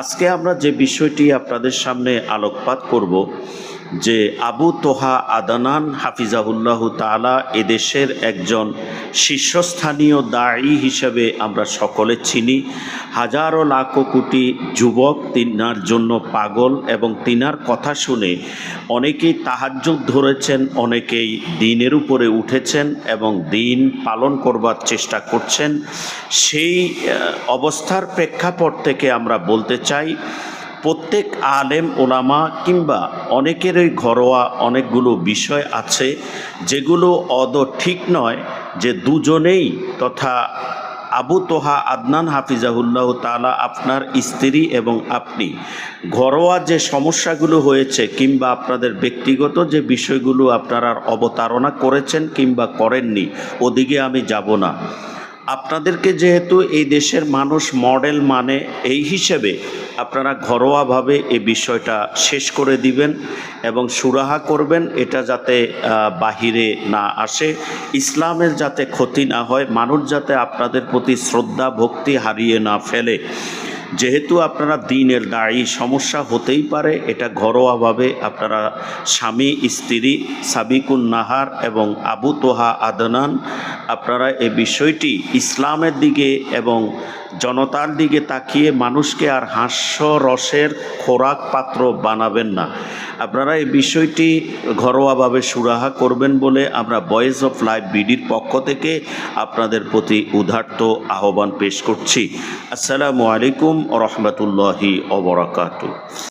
আজকে আমরা যে বিষয়টি আপনাদের সামনে আলোকপাত করব, যে আবু তোহা আদানান হাফিজাহুল্লাহ তালা এদেশের একজন শীর্ষস্থানীয় দায়ী হিসেবে আমরা সকলে চিনি। হাজারো লাখো কোটি যুবক তিনার জন্য পাগল এবং তিনার কথা শুনে অনেকেই তাহাজ্জুদ ধরেছেন, অনেকেই দিনের উপরে উঠেছেন এবং দিন পালন করবার চেষ্টা করছেন। সেই অবস্থার প্রেক্ষাপট থেকে আমরা বলতে চাই, প্রত্যেক আলেম ওলামা কিংবা অনেকেরই ঘরোয়া অনেকগুলো বিষয় আছে, যেগুলো অদ ঠিক নয়, যে দুজনেই তথা আবু তোহা আদনান হাফিজাহুল্লাহ তালা আপনার স্ত্রী এবং আপনি। ঘরোয়া যে সমস্যাগুলো হয়েছে কিংবা আপনাদের ব্যক্তিগত যে বিষয়গুলো আপনারা অবতারণা করেছেন কিংবা করেননি, ওদিকে আমি যাব না। আপনাদেরকে যেহেতু এই দেশের মানুষ মডেল মানে এই হিসেবে আপনারা ঘরোয়াভাবে এই বিষয়টা শেষ করে দিবেন এবং সুরাহা করবেন, এটা যাতে বাহিরে না আসে। ইসলামের যাতে ক্ষতি না হয়, মানুষ যাতে আপনাদের প্রতি শ্রদ্ধা, ভক্তি হারিয়ে না ফেলে। যেহেতু আপনারা দিনের দায়ী, সমস্যা হতেই পারে, এটা ঘরোয়াভাবে আপনারা স্বামী, স্ত্রী, সাবিকুন নাহার এবং আবু তোহা আদনান, আপনারা এ বিষয়টি ইসলামের দিকে এবং জনতার দিকে তাকিয়ে মানুষকে আর হাস্য রসের খোরাক পাত্র বানাবেন না। আপনারা এই বিষয়টি ঘরোয়াভাবে সুরাহা করবেন বলে আমরা ভয়েস অফ লাইফ বিডির পক্ষ থেকে আপনাদের প্রতি উদার্ত আহ্বান পেশ করছি। আসসালামু আলাইকুম রহমতুল্লাহি অবরাকাতু